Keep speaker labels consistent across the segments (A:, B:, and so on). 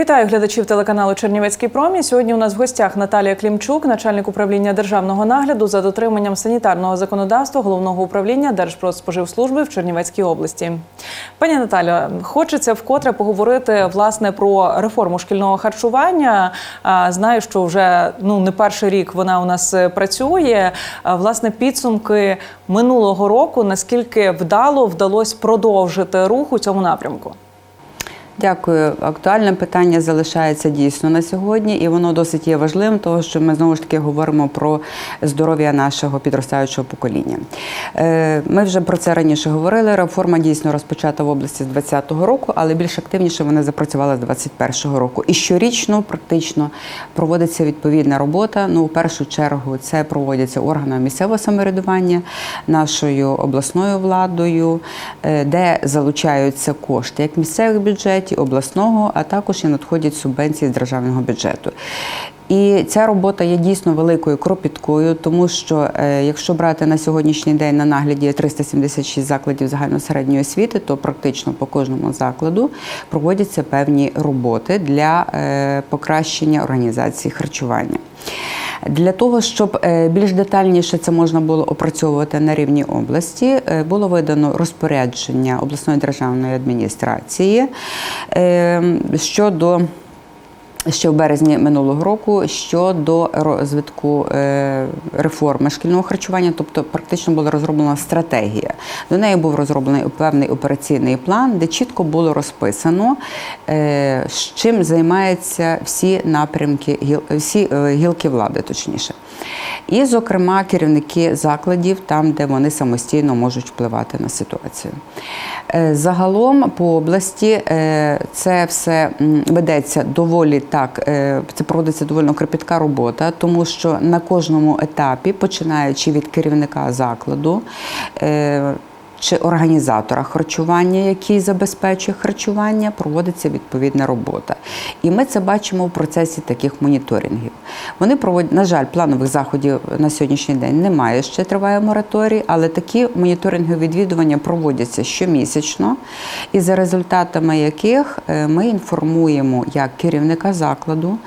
A: Вітаю глядачів телеканалу Чернівецький промі. Сьогодні у нас в гостях Наталія Клімчук, начальник управління державного нагляду за дотриманням санітарного законодавства головного управління Держпродспоживслужби в Чернівецькій області. Пані Наталя, хочеться вкотре поговорити власне про реформу шкільного харчування. Знаю, що вже ну не перший рік вона у нас е, працює. Власне, підсумки минулого року наскільки вдало вдалося продовжити рух у цьому напрямку.
B: Дякую. Актуальне питання залишається дійсно на сьогодні, і воно досить є важливим, тому що ми знову ж таки говоримо про здоров'я нашого підростаючого покоління. Е, Ми вже про це раніше говорили. Реформа дійсно розпочата в області з 2020 року, але більш активніше вона запрацювала з 2021 року. І щорічно практично проводиться відповідна робота. Ну, у першу чергу, це проводяться органами місцевого самоврядування, нашою обласною владою, е, де залучаються кошти як місцевих бюджетів, обласного, а також і надходять субвенції з державного бюджету. І ця робота є дійсно великою кропіткою, тому що е, якщо брати на сьогоднішній день на нагляді 376 закладів загальносередньої освіти, то практично по кожному закладу проводяться певні роботи для е, покращення організації харчування. Для того, щоб е, більш детальніше це можна було опрацьовувати на рівні області, було видано розпорядження обласної державної адміністрації щодо. Ще в березні минулого року щодо розвитку е, реформи шкільного харчування, тобто практично була розроблена стратегія. До неї був розроблений певний операційний план, де чітко було розписано, е, з чим займаються всі напрямки, всі е, гілки влади, точніше. І, зокрема, керівники закладів, там, де вони самостійно можуть впливати на ситуацію. Загалом по області це все ведеться доволі так, е, це проводиться доволі кропітка робота, тому що на кожному етапі, починаючи від керівника закладу, е, чи організатора харчування, який забезпечує харчування, проводиться відповідна робота. І ми це бачимо в процесі таких моніторингів. Вони проводять, на жаль, планових заходів на сьогоднішній день немає, ще триває мораторій, але такі моніторингові відвідування проводяться щомісячно, і за результатами яких е, ми інформуємо як керівника закладу,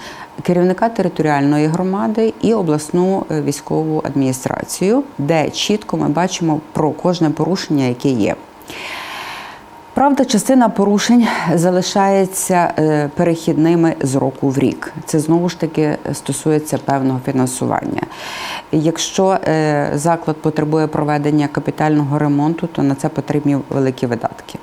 B: керівника територіальної громади і обласну е, військову адміністрацію, де чітко ми бачимо про кожне порушення, яке є. Правда, частина порушень залишається е, перехідними з року в рік. Це знову ж таки стосується певного фінансування. Якщо е, заклад потребує проведення капітального ремонту, то на це потрібні великі видатки.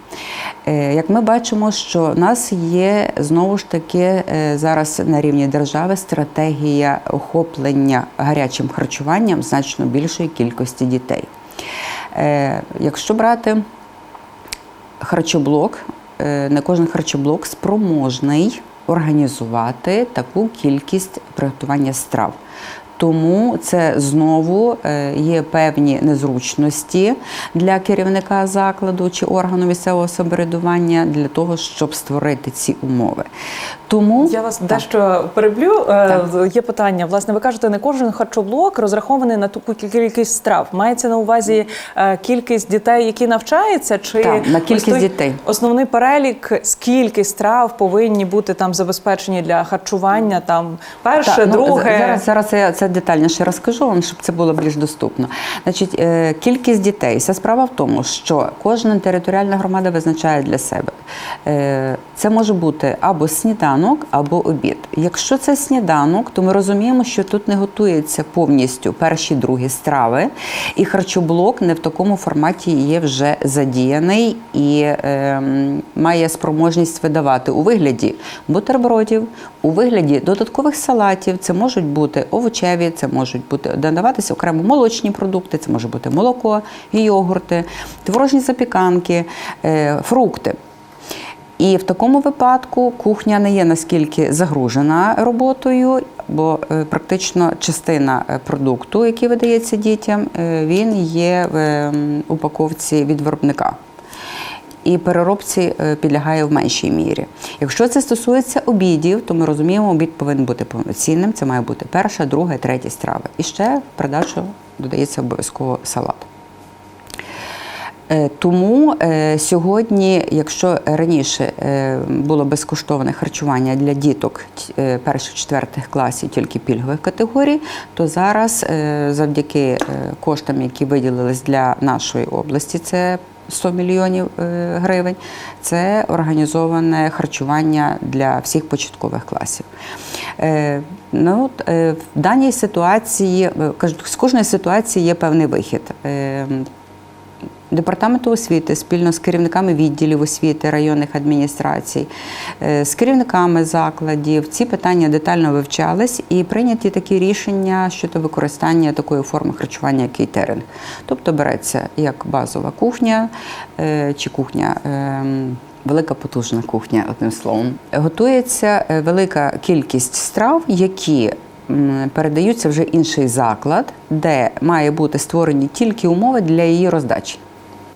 B: Е, Як ми бачимо, що в нас є знову ж таки зараз на рівні держави стратегія охоплення гарячим харчуванням значно більшої кількості дітей. Якщо брати харчоблок, е, не кожен харчоблок спроможний організувати таку кількість приготування страв. Тому це знову е, є певні незручності для керівника закладу чи органу місцевого самоврядування для того, щоб створити ці умови. Тому
A: Я вас
B: Так.
A: дещо переблю. Е,
B: Так.
A: Є питання. Власне, ви кажете, не кожен харчоблок розрахований на таку кількість страв. Мається на увазі е, кількість дітей, які навчаються, чи
B: Так, на кількість
A: той
B: дітей.
A: Основний перелік, скільки страв повинні бути там забезпечені для харчування. Там перше,
B: Так, ну,
A: друге.
B: Зараз, зараз це детальніше розкажу вам, щоб це було більш доступно. Значить, е, кількість дітей. Вся справа в тому, що кожна територіальна громада визначає для себе. Е, Це може бути або сніданок, або обід. Якщо це сніданок, то ми розуміємо, що тут не готується повністю перші другі страви, і харчоблок не в такому форматі є вже задіяний і е, має спроможність видавати у вигляді бутербродів, у вигляді додаткових салатів. Це можуть бути овочеві, це можуть бути додаватися окремо молочні продукти, це може бути молоко, йогурти, творожні запіканки, е, фрукти. І в такому випадку кухня не є наскільки загружена роботою, бо е, практично частина е, продукту, який видається дітям, він є в ем, упаковці від виробника. І переробці е, підлягає в меншій мірі. Якщо це стосується обідів, то ми розуміємо, обід повинен бути повноцінним. Це має бути перша, друга, третя страва. І ще в додається обов'язково салат. Е, Тому е, сьогодні, якщо раніше було безкоштовне харчування для діток перших-четвертих класів тільки пільгових категорій, то зараз завдяки коштам, які виділились для нашої області, це 100 мільйонів е, гривень, це організоване харчування для всіх початкових класів. Е, Ну, е, в даній ситуації, з кожної ситуації є певний вихід. Департаменту освіти спільно з керівниками відділів освіти районних адміністрацій, е, з керівниками закладів ці питання детально вивчались і прийняті такі рішення щодо використання такої форми харчування, як кейтеринг. Тобто береться як базова кухня е, чи кухня. ем, Велика потужна кухня, одним словом. Готується е, велика кількість страв, які передаються вже інший заклад, де має бути створені тільки умови для її роздачі.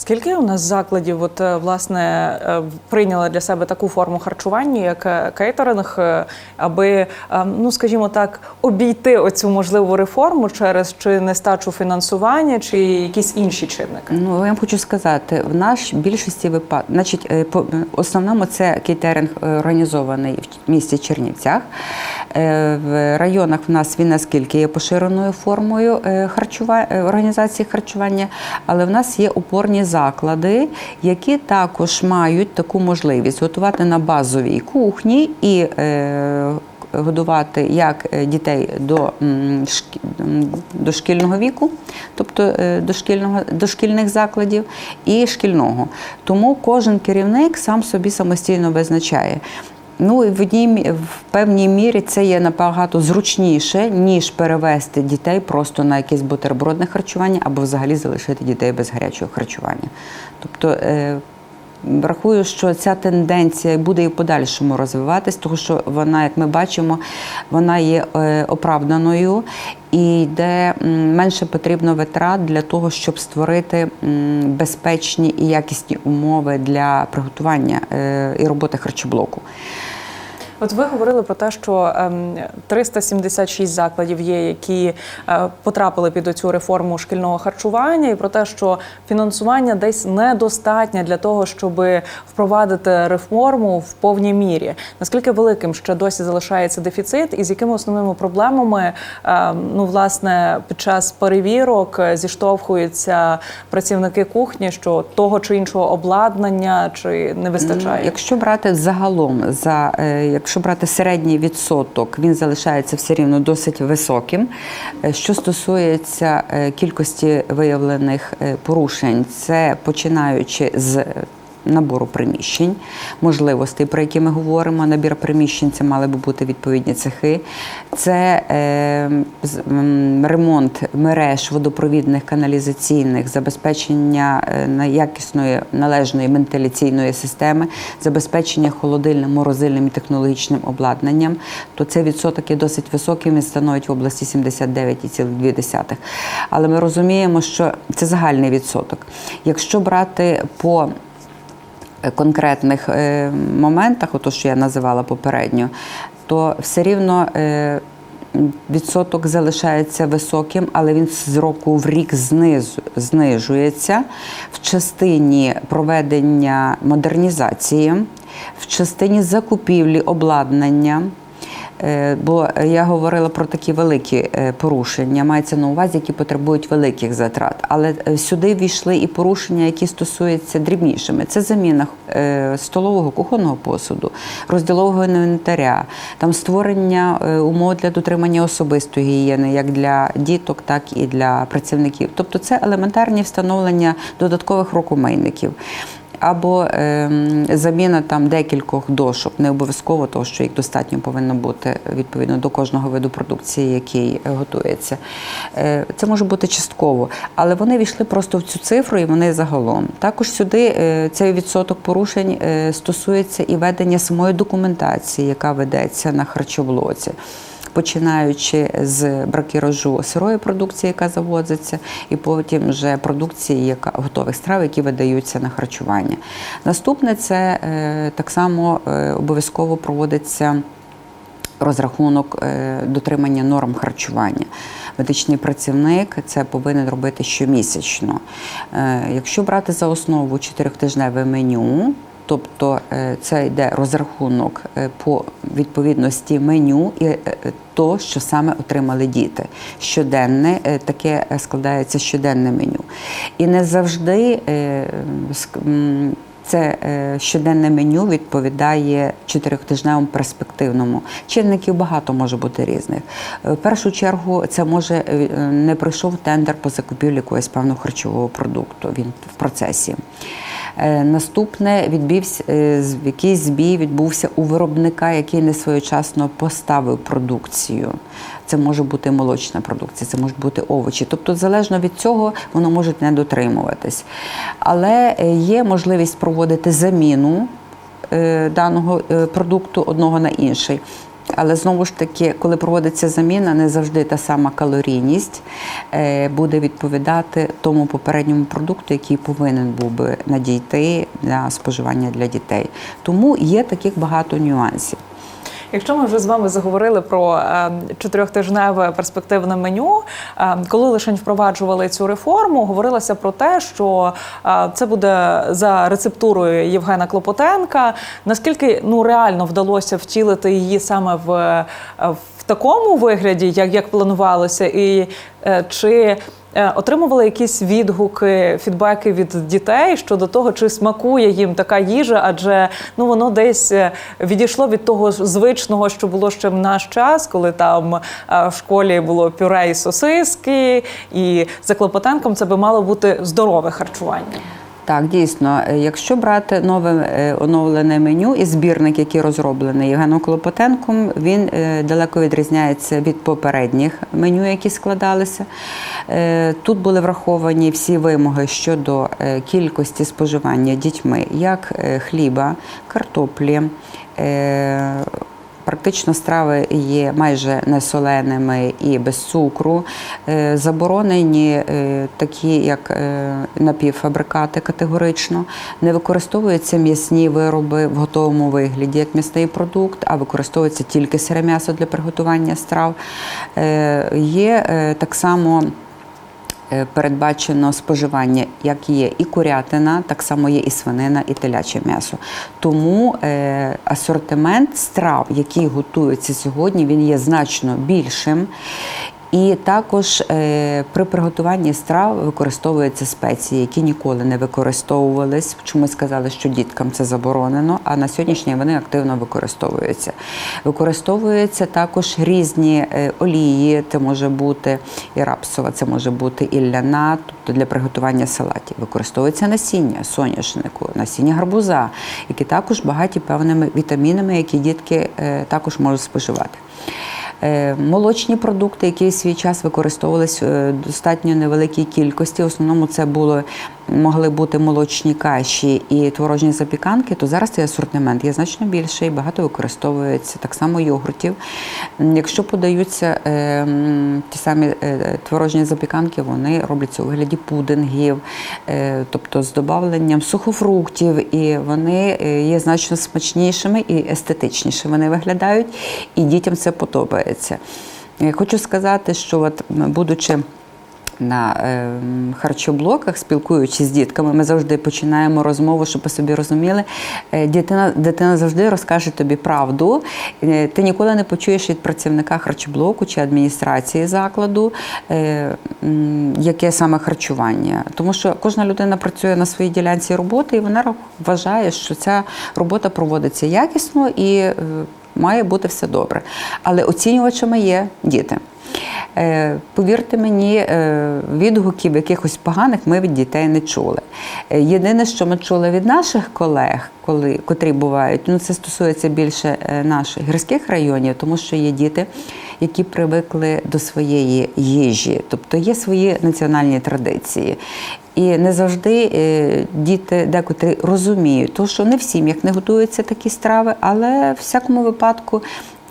A: Скільки у нас закладів, от е, власне, е, прийняли для себе таку форму харчування, як е, кейтеринг, аби, ну скажімо так, обійти оцю можливу реформу через чи нестачу фінансування, чи якісь інші чинники?
B: Ну, я вам хочу сказати, в наш більшості випадків, значить, по основному це кейтеринг організований в місті Чернівцях. В районах в нас він наскільки є поширеною формою харчува... е, організації харчування, але в нас є опорні заклади, які також мають таку можливість готувати на базовій кухні і е, годувати як е, дітей до, дошкільного віку, тобто е, дошкільного, дошкільних закладів, і шкільного. Тому кожен керівник сам собі самостійно визначає. Ну і в одній в певній мірі це є набагато зручніше, ніж перевести дітей просто на якесь бутербродне харчування або взагалі залишити дітей без гарячого харчування. Тобто е, Рахую, що ця тенденція буде і в подальшому розвиватись, тому що вона, як ми бачимо, вона є е, оправданою і йде менше потрібно витрат для того, щоб створити безпечні і якісні умови для приготування е, і роботи харчоблоку.
A: От ви говорили про те, що ем, 376 закладів є, які е, потрапили під цю реформу шкільного харчування, і про те, що фінансування десь недостатнє для того, щоб впровадити реформу в повній мірі. Наскільки великим ще досі залишається дефіцит, і з якими основними проблемами ем, ну власне під час перевірок зіштовхуються працівники кухні, що того чи іншого обладнання чи не вистачає?
B: Якщо брати загалом, за е, якщо брати середній відсоток, він залишається все рівно досить високим. Е, Що стосується е, кількості виявлених е, порушень, це починаючи з набору приміщень, можливостей, про які ми говоримо. Набір приміщень це мали би бути відповідні цехи. Це е, ремонт мереж водопровідних, каналізаційних, забезпечення е, на- якісної належної вентиляційної системи, забезпечення холодильним, морозильним і технологічним обладнанням. То цей відсоток є досить високим. Він становить в області 79,2. Але ми розуміємо, що це загальний відсоток. Якщо брати по конкретних е, моментах, ото що я називала попередньо, то все рівно е, відсоток залишається високим, але він з року в рік знижується в частині проведення модернізації, в частині закупівлі обладнання. Е, Бо я говорила про такі великі е, порушення, мається на увазі, які потребують великих затрат. Але е, сюди війшли і порушення, які стосуються дрібнішими. Це заміна столового кухонного посуду, розділового інвентаря, там створення умов для дотримання особистої гігієни, як для діток, так і для працівників. Тобто це елементарні встановлення додаткових рукомийників або ем, заміна там декількох дошок, не обов'язково того, що їх достатньо повинно бути відповідно до кожного виду продукції, який е, готується. Е, Це може бути частково, але вони війшли просто в цю цифру і вони загалом. Також сюди е, цей відсоток порушень стосується і ведення самої документації, яка ведеться на харчоблоці починаючи з бракіражу сирої продукції, яка завозиться, і потім вже продукції, яка готових страв, які видаються на харчування. Наступне це е, так само е, обов'язково проводиться. Розрахунок е, дотримання норм харчування. медичний працівник це повинен робити щомісячно. Якщо брати за основу чотирьохтижневе меню, Тобто е, це йде розрахунок е, по відповідності меню і е, то, що саме отримали діти. Щоденне таке складається щоденне меню. І не завжди це щоденне меню відповідає чотирьохтижневому перспективному. Чинників багато може бути різних. В першу чергу це може не пройшов тендер по закупівлі якогось певного харчового продукту. Він в процесі. Е, Наступне відбівся е, якийсь збій відбувся у виробника, який не своєчасно поставив продукцію. Це може бути молочна продукція, це можуть бути овочі. Тобто, залежно від цього, воно може не дотримуватись. Але е, є можливість проводити заміну даного продукту одного на інший. Але знову ж таки, коли проводиться заміна, не завжди та сама калорійність е, буде відповідати тому попередньому продукту, який повинен був би надійти для споживання для дітей. Тому є таких багато нюансів.
A: Якщо ми вже з вами заговорили про е, чотирьохтижневе перспективне меню, е, коли лише впроваджували цю реформу, говорилося про те, що е, це буде за рецептурою Євгена Клопотенка. Наскільки ну реально вдалося втілити її саме в, в такому вигляді, як, як планувалося, і чи Отримували якісь відгуки, фідбеки від дітей щодо того, чи смакує їм така їжа, адже ну воно десь е, відійшло від того звичного, що було ще в наш час, коли там е, в школі було пюре і сосиски, і за Клопотенком це би мало бути здорове харчування.
B: Так, дійсно, Е, якщо брати нове е, оновлене меню і збірник, який розроблений Євгеном Клопотенком, він е, далеко відрізняється від попередніх меню, які складалися. Тут були враховані всі вимоги щодо кількості споживання дітьми, як хліба, картоплі. Практично страви є майже несоленими і без цукру. Е, Заборонені е, такі, як е, напівфабрикати категорично. Не використовуються м'ясні вироби в готовому вигляді як м'ясний продукт, а використовується тільки сире м'ясо для приготування страв. Є так само. Е, Передбачено споживання, як є і курятина, так само є і свинина, і теляче м'ясо. Тому е, асортимент страв, який готується сьогодні, він є значно більшим. І також е, при приготуванні страв використовуються спеції, які ніколи не використовувались. Чому сказали, що діткам це заборонено, а на сьогоднішній вони активно використовуються. Використовуються також різні е, олії, це може бути і рапсова, це може бути і ляна, тобто для приготування салатів. Використовується насіння соняшнику, насіння гарбуза, які також багаті певними вітамінами, які дітки е, також можуть споживати. Е, Молочні продукти, які в свій час використовувалися в достатньо невеликій кількості. В основному це було, могли бути молочні каші і творожні запіканки, то зараз цей асортимент є значно більший, багато використовується так само йогуртів. Якщо подаються е, ті самі е, творожні запіканки, вони робляться у вигляді пудингів, е, тобто з додавленням сухофруктів, і вони е, є значно смачнішими і естетичнішими вони виглядають, і дітям це подобається. Хочу сказати, що от, будучи на е, харчоблоках, спілкуючись з дітками, ми завжди починаємо розмову, щоб ви собі розуміли. Е, дитина, дитина завжди розкаже тобі правду. Е, ти ніколи не почуєш від працівника харчоблоку чи адміністрації закладу, е, яке саме харчування. Тому що кожна людина працює на своїй ділянці роботи, і вона вважає, що ця робота проводиться якісно і має бути все добре. Але оцінювачами є діти. Е, Повірте мені, е, відгуків якихось поганих ми від дітей не чули. Е, Єдине, що ми чули від наших колег, коли, котрі бувають, ну це стосується більше наших гірських районів, тому що є діти, які привикли до своєї їжі, тобто є свої національні традиції. І не завжди діти декотрі розуміють, то що не в сім'ях не готуються такі страви, але в всякому випадку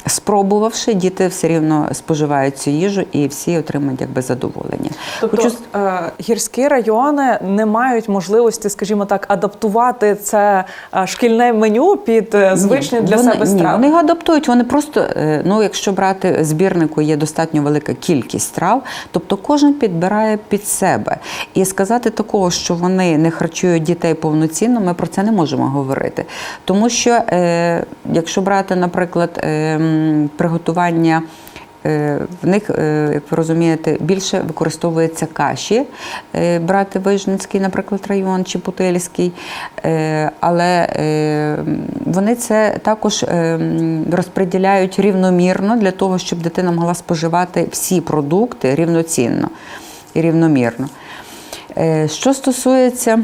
B: спробувавши, діти все рівно споживають цю їжу і всі отримують якби задоволення.
A: Тобто
B: Хочу
A: е, гірські райони не мають можливості, скажімо так, адаптувати це е, шкільне меню під е, звичні
B: Ні,
A: для
B: вони,
A: себе
B: Ні, вони його адаптують. Вони просто, ну якщо брати збірнику, є достатньо велика кількість страв, тобто кожен підбирає під себе. І сказати такого, що вони не харчують дітей повноцінно, ми про це не можемо говорити. Тому що, е, якщо брати, наприклад, е, приготування. Е, В них, е, як ви розумієте, більше використовується каші, е, брати Вижницький, наприклад, район чи Путильський. Але вони це також розподіляють рівномірно для того, щоб дитина могла споживати всі продукти рівноцінно і рівномірно. Що стосується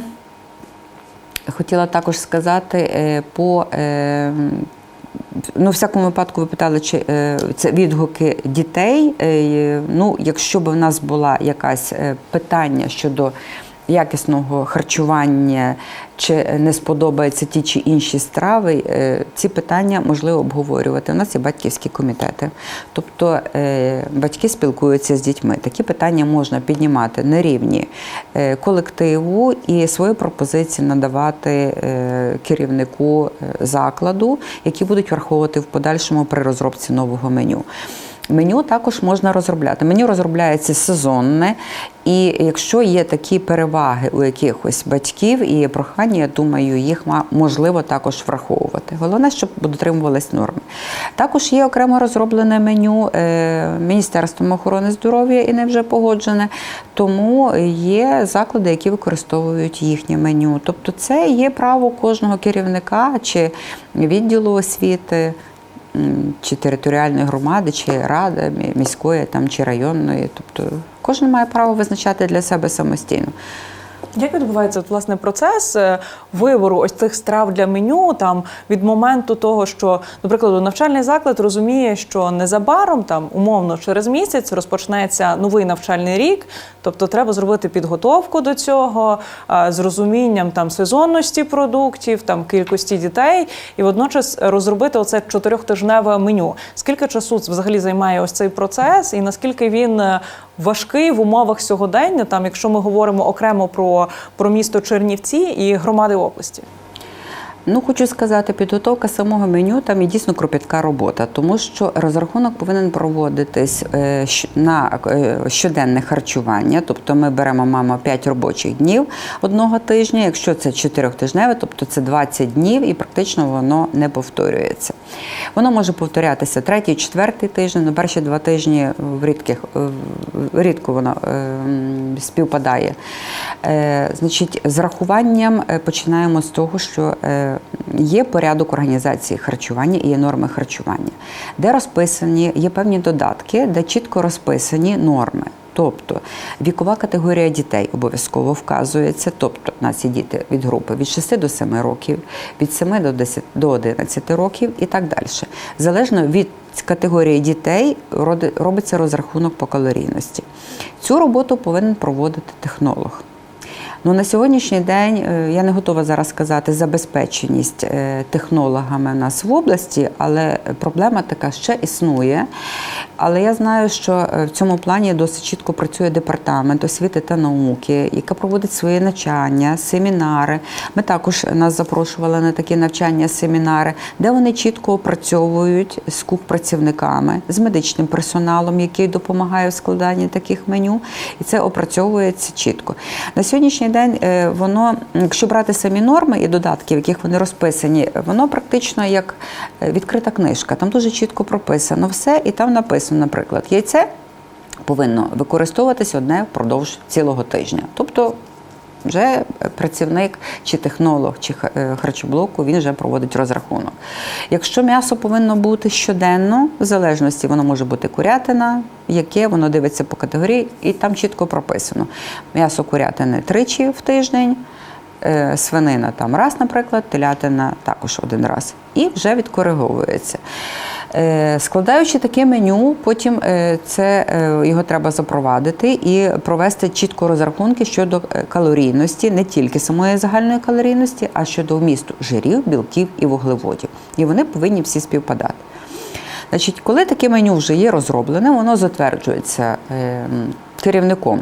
B: Хотіла також сказати по ну, в всякому випадку ви питали, чи е, це відгуки дітей. Е, Ну, якщо б в нас була якась е, питання щодо якісного харчування, чи не сподобаються ті чи інші страви, е, ці питання можливо обговорювати. У нас є батьківські комітети. Тобто е, батьки спілкуються з дітьми. Такі питання можна піднімати на рівні е, колективу і свої пропозиції надавати керівнику закладу, які будуть враховувати в подальшому при розробці нового меню. Меню також можна розробляти. Меню розробляється сезонне, і якщо є такі переваги у якихось батьків і прохання, я думаю, їх можливо також враховувати. Головне, щоб дотримувались норми. Також є окремо розроблене меню е, Міністерством охорони здоров'я і не вже погоджене. Тому є заклади, які використовують їхнє меню. Тобто, це є право кожного керівника чи відділу освіти чи територіальної громади, чи ради міської там, чи районної. Тобто кожен має право визначати для себе самостійно.
A: Як відбувається от, власне процес е, вибору ось цих страв для меню там від моменту того, що, до прикладу, навчальний заклад розуміє, що незабаром там умовно через місяць розпочнеться новий навчальний рік, тобто треба зробити підготовку до цього з розумінням там сезонності продуктів, там кількості дітей, і водночас розробити оце чотирьохтижневе меню. Скільки часу взагалі займає ось цей процес, і наскільки він е, важкий в умовах сьогодення, там, якщо ми говоримо окремо про, про місто Чернівці і громади області?
B: Ну, хочу сказати, підготовка самого меню там і дійсно кропітка робота, тому що розрахунок повинен проводитись е, на е, щоденне харчування. Тобто ми беремо мама 5 робочих днів одного тижня. Якщо це 4-тижневе, тобто це 20 днів, і практично воно не повторюється. Воно може повторятися третій, четвертий тиждень, але перші два тижні в рідких рідко воно е, співпадає. Значить, з рахуванням починаємо з того, що є порядок організації харчування і є норми харчування, де розписані, є певні додатки, де чітко розписані норми. Тобто вікова категорія дітей обов'язково вказується. Тобто, у нас є діти від групи від 6 до 7 років, від 7 до 10 до 11 років і так далі. Залежно від категорії дітей робиться розрахунок по калорійності. Цю роботу повинен проводити технолог. Ну, на сьогоднішній день е, я не готова зараз сказати забезпеченість е, технологами в нас в області, але проблема така ще існує. Але я знаю, що е, в цьому плані досить чітко працює департамент освіти та науки, яка проводить свої навчання, семінари. Ми також нас запрошували на такі навчання, семінари, де вони чітко опрацьовують з кухпрацівниками, з медичним персоналом, який допомагає в складанні таких меню, і це опрацьовується чітко. На сьогоднішній день е, воно, якщо брати самі норми і додатки, в яких вони розписані, воно практично як е, відкрита книжка. Там дуже чітко прописано все, і там написано, наприклад, яйце повинно використовуватись одне впродовж цілого тижня. Тобто вже працівник чи технолог, чи е, харчоблоку він вже проводить розрахунок. Якщо м'ясо повинно бути щоденно, в залежності воно може бути курятина, яке воно дивиться по категорії, і там чітко прописано. М'ясо курятини тричі в тиждень, е, свинина там раз, наприклад, телятина також один раз. І вже відкориговується. Е, Складаючи таке меню, потім е, це е, його треба запровадити і провести чітко розрахунки щодо калорійності, не тільки самої загальної калорійності, а щодо вмісту жирів, білків і вуглеводів. І вони повинні всі співпадати. Значить, коли таке меню вже є розроблене, воно затверджується е, керівником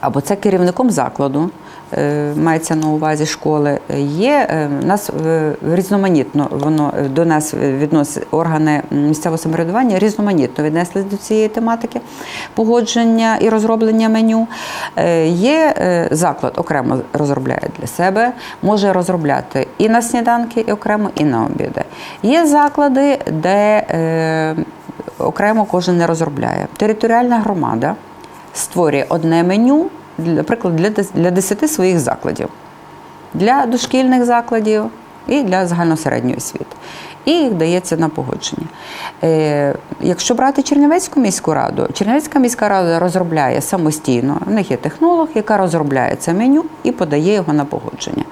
B: або це керівником закладу. Е, Мається на увазі школи. Є е, нас е, різноманітно воно до нас відносить органи місцевого самоврядування різноманітно віднесли до цієї тематики погодження і розроблення меню. Є заклад окремо розробляє для себе, може розробляти і на сніданки, і окремо, і на обіди. Є заклади, де окремо кожен не розробляє. Територіальна громада створює одне меню, наприклад, для, для 10 своїх закладів, для дошкільних закладів і для загальносередньої освіти. І їх дається на погодження. Е, якщо брати Чернівецьку міську раду, Чернівецька міська рада розробляє самостійно. В них є технолог, яка розробляє це меню і подає його на погодження.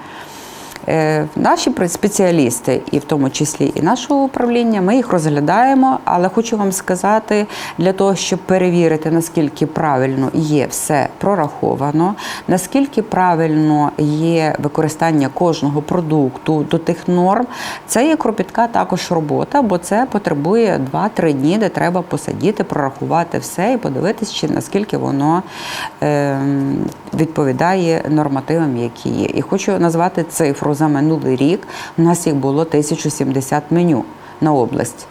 B: Е, Наші спеціалісти, і в тому числі і нашого управління, ми їх розглядаємо, але хочу вам сказати, для того, щоб перевірити, наскільки правильно є все прораховано, наскільки правильно є використання кожного продукту до тих норм, це є кропітка також робота, бо це потребує 2-3 дні, де треба посидіти, прорахувати все і подивитись, чи наскільки воно е, відповідає нормативам, які є. І хочу назвати цифру за минулий рік. У нас їх було 1070 меню на область.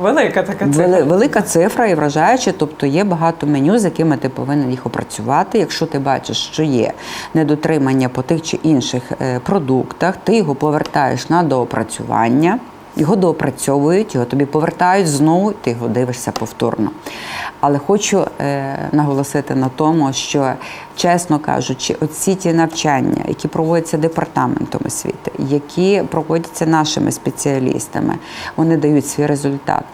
A: Велика така
B: Вели- велика цифра і вражаюча, тобто є багато меню, з якими ти повинен їх опрацювати. Якщо ти бачиш, що є недотримання по тих чи інших е, продуктах, ти його повертаєш на доопрацювання. Його доопрацьовують, його тобі повертають знову, ти його дивишся повторно. Але хочу е, наголосити на тому, що, чесно кажучи, оці ті навчання, які проводяться департаментом освіти, які проводяться нашими спеціалістами, вони дають свій результат.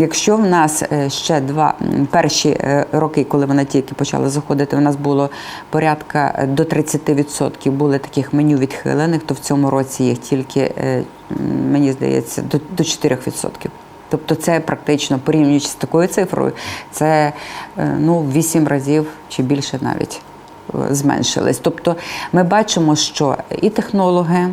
B: Якщо в нас е, ще два перші е, роки, коли вона тільки почала заходити, у нас було порядка е, до 30% були таких меню відхилених, то в цьому році їх тільки, мені здається, до, до 4%. Тобто це практично порівнюючи з такою цифрою, це е, ну, в 8 разів чи більше навіть е, зменшились. Тобто ми бачимо, що і технологи,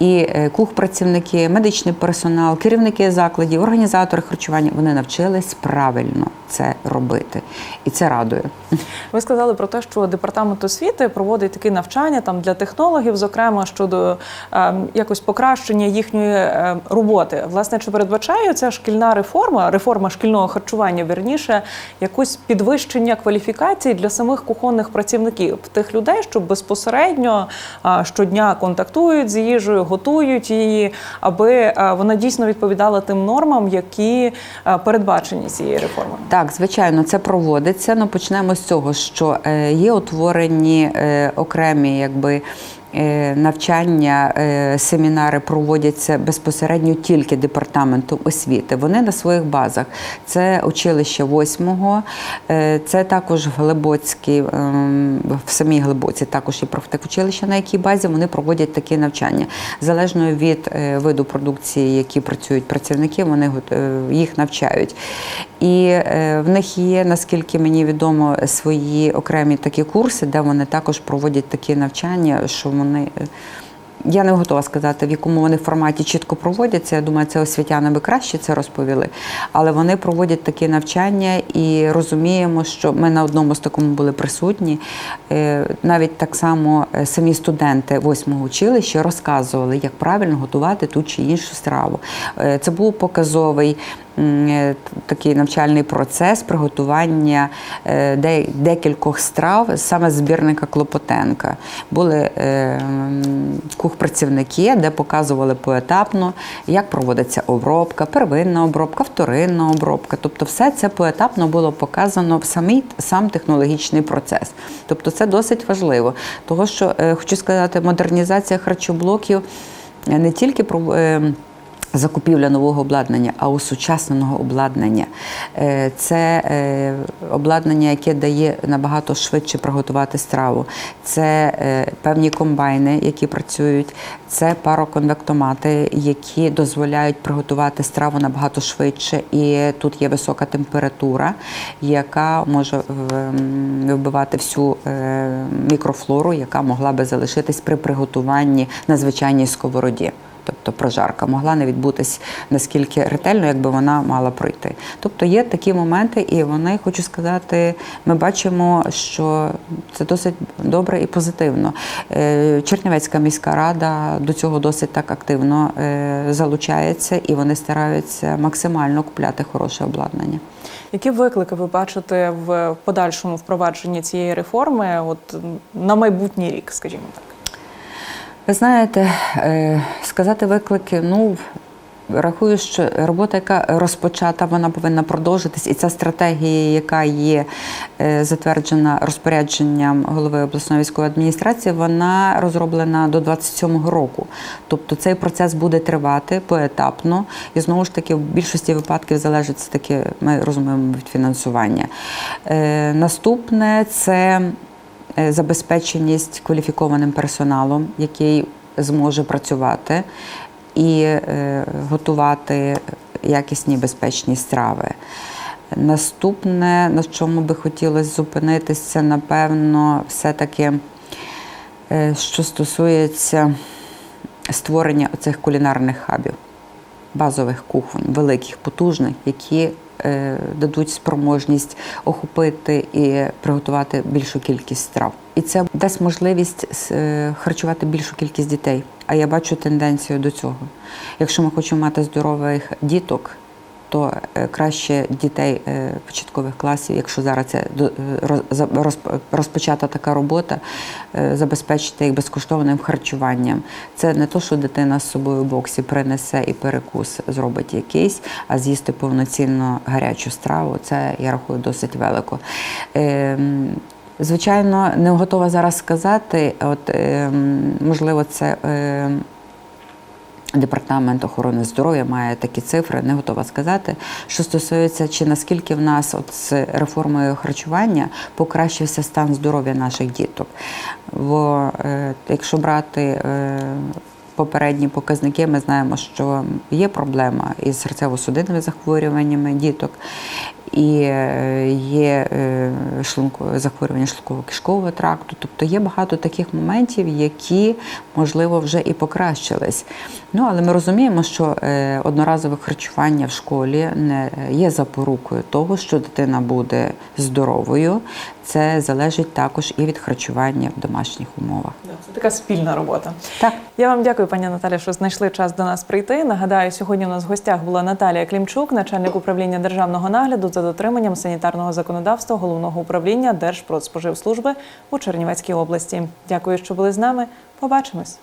B: і е, кухпрацівники, медичний персонал, керівники закладів, організатори харчування вони навчились правильно це робити. І це радує.
A: Ви сказали про те, що департамент освіти проводить такі навчання там для технологів, зокрема щодо е, якось покращення їхньої е, роботи. Власне, чи передбачає ця шкільна реформа, реформа шкільного харчування, вірніше, якусь підвищення кваліфікації для самих кухонних працівників, тих людей, що безпосередньо е, щодня контактують з їжею, готують її, аби е, вона дійсно відповідала тим нормам, які е, передбачені цією реформою.
B: Так, звичайно, це проводиться. Ну почнемо з цього, що е, є утворені окремі якби. Е, Навчання, е, семінари проводяться безпосередньо тільки департаментом освіти. Вони на своїх базах. Це училище 8-го, е, це також в ем, в самій Глибоці також є профтехучилище, на якій базі вони проводять такі навчання. Залежно від виду продукції, які працюють працівники, вони їх навчають. І е, в них є, наскільки мені відомо, свої окремі такі курси, де вони також проводять такі навчання, що вони. е, Я не готова сказати, в якому вони форматі чітко проводяться. Я думаю, це освітяни би краще це розповіли. Але вони проводять такі навчання і розуміємо, що ми на одному з такому були присутні. Е, Навіть так само самі студенти восьмого училища розказували, як правильно готувати ту чи іншу страву. Це був показовий такий навчальний процес приготування е, декількох страв саме збірника Клопотенка. Були е, кухпрацівники, де показували поетапно, як проводиться обробка, первинна обробка, вторинна обробка. Тобто, все це поетапно було показано в самий сам технологічний процес. Тобто, це досить важливо. Того, що е, хочу сказати, модернізація харчоблоків е, не тільки про. Закупівля нового обладнання, а осучасненого обладнання. Е, Це е, обладнання, яке дає набагато швидше приготувати страву. Це е, певні комбайни, які працюють, це пароконвектомати, які дозволяють приготувати страву набагато швидше. І тут є висока температура, яка може вбивати всю мікрофлору, яка могла би залишитись при приготуванні на звичайній сковороді. Тобто прожарка, могла не відбутись наскільки ретельно, якби вона мала пройти. Тобто є такі моменти, і вони, хочу сказати, ми бачимо, що це досить добре і позитивно. Е, Чернівецька міська рада до цього досить так активно е, залучається, і вони стараються максимально купляти хороше обладнання.
A: Які виклики ви бачите в подальшому впровадженні цієї реформи, от на майбутній рік, скажімо так?
B: Ви знаєте, е, сказати виклики, ну. Рахую, що робота, яка розпочата, вона повинна продовжитись, і ця стратегія, яка є е, затверджена розпорядженням голови обласної військової адміністрації, вона розроблена до 27-го року. Тобто цей процес буде тривати поетапно, і знову ж таки в більшості випадків залежить таки, ми розуміємо від фінансування. Е, Наступне це е, забезпеченість кваліфікованим персоналом, який зможе працювати і е, готувати якісні безпечні страви. Наступне, на чому би хотілося зупинитися, напевно, все-таки, е, що стосується створення оцих кулінарних хабів, базових кухонь, великих, потужних, які е, дадуть спроможність охопити і приготувати більшу кількість страв. І це дасть можливість е, харчувати більшу кількість дітей. А я бачу тенденцію до цього. Якщо ми хочемо мати здорових діток, то е, краще дітей е, початкових класів, якщо зараз це розпочата така робота, забезпечити їх безкоштовним харчуванням. Це не то, що дитина з собою в боксі принесе і перекус зробить якийсь, а з'їсти повноцінно гарячу страву. Це я рахую досить велико. Звичайно, не готова зараз сказати. От ем, можливо, це. ем, Департамент охорони здоров'я має такі цифри, не готова сказати. Що стосується, чи наскільки в нас от з реформою харчування покращився стан здоров'я наших діток. Бо е, якщо брати е, попередні показники, ми знаємо, що є проблема із серцево-судинними захворюваннями діток. І е, є е, шлунко- захворювання шлунково-кишкового тракту. Тобто є багато таких моментів, які, можливо, вже і покращились. Ну, але ми розуміємо, що е, одноразове харчування в школі не є запорукою того, що дитина буде здоровою. Це залежить також і від харчування в домашніх умовах.
A: Це така спільна робота.
B: Так.
A: Я вам дякую, пані Наталя, що знайшли час до нас прийти. Нагадаю, сьогодні у нас в гостях була Наталія Клімчук, начальник управління державного нагляду за дотриманням санітарного законодавства головного управління Держпродспоживслужби у Чернівецькій області. Дякую, що були з нами. Побачимось.